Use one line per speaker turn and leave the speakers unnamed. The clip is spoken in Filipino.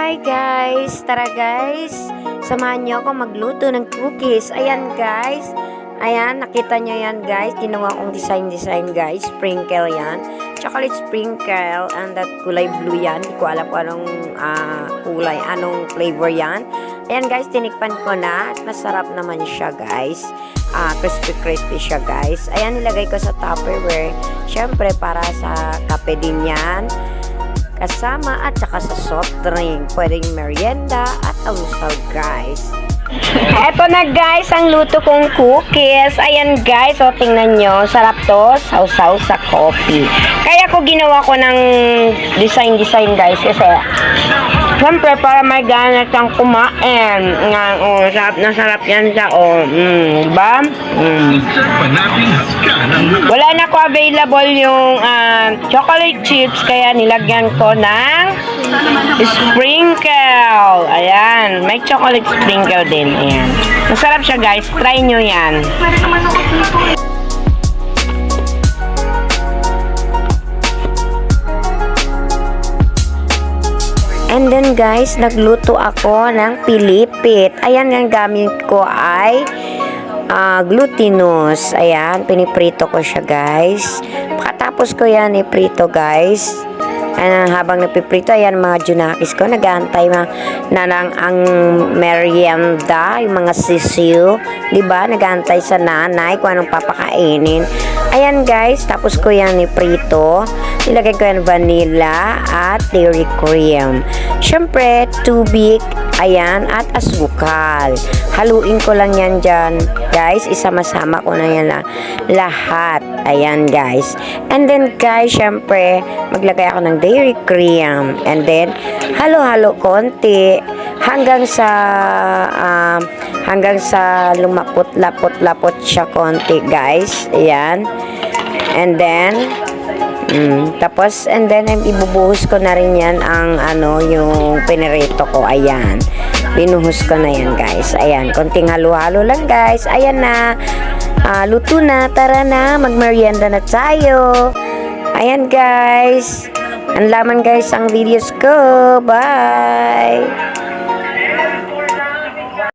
Hi guys! Tara guys! Samahan niyo ako magluto ng cookies. Ayan guys. Ayan, nakita niyo yan guys. Ginawa kong design-design guys. Sprinkle yan. Chocolate sprinkle. And that kulay blue yan. Hindi ko alam kung anong ah, kulay, anong flavor yan. Ayan guys, tinikpan ko na. At masarap naman siya guys. Ah, crispy-crispy siya guys. Ayan, nilagay ko sa Tupperware. Siyempre, para sa kape din yan kasama at saka sa soft drink. Pwedeng merienda at almusal, guys. Eto na guys, ang luto kong cookies. Ayan guys, o tingnan nyo, sarap to, sausaw sa coffee. Kaya ko ginawa ko ng design-design guys kasi Siyempre, para may gana siyang kumain. Nga, oh, sarap na sarap yan siya, oh. Mm, diba? Mm. Wala ko available yung ah, chocolate chips kaya nilagyan ko ng sprinkle. Ayan, may chocolate sprinkle din. Ayan. Masarap siya guys, try nyo yan. And then guys, nagluto ako ng pilipit. Ayan, ang gamit ko ay ah, glutinous. Ayan, piniprito ko siya guys. Pagkatapos ko yan iprito guys. Ayan, habang napiprito, ayan mga junakis ko, nag-aantay ma na lang ang merienda, yung mga sisiyo, di ba? Nag-aantay sa nanay kung anong papakainin. Ayan guys, tapos ko yan iprito. Nilagay ko yan vanilla at dairy cream. Siyempre, tubig, ayan, at asukal. Haluin ko lang yan dyan, guys. Isama-sama ko na yan la- lahat. Ayan, guys. And then, guys, syempre, maglagay ako ng dairy cream. And then, halo-halo konti hanggang sa um, hanggang sa lumapot-lapot-lapot siya konti, guys. Ayan. And then, Mm, tapos, and then, um, ibubuhos ko na rin yan ang, ano, yung pinirito ko. Ayan. Binuhos ko na yan, guys. Ayan. Konting halo-halo lang, guys. Ayan na. Ah, luto na. Tara na. Magmerienda na tayo. Ayan, guys. Ang laman, guys, ang videos ko. Bye!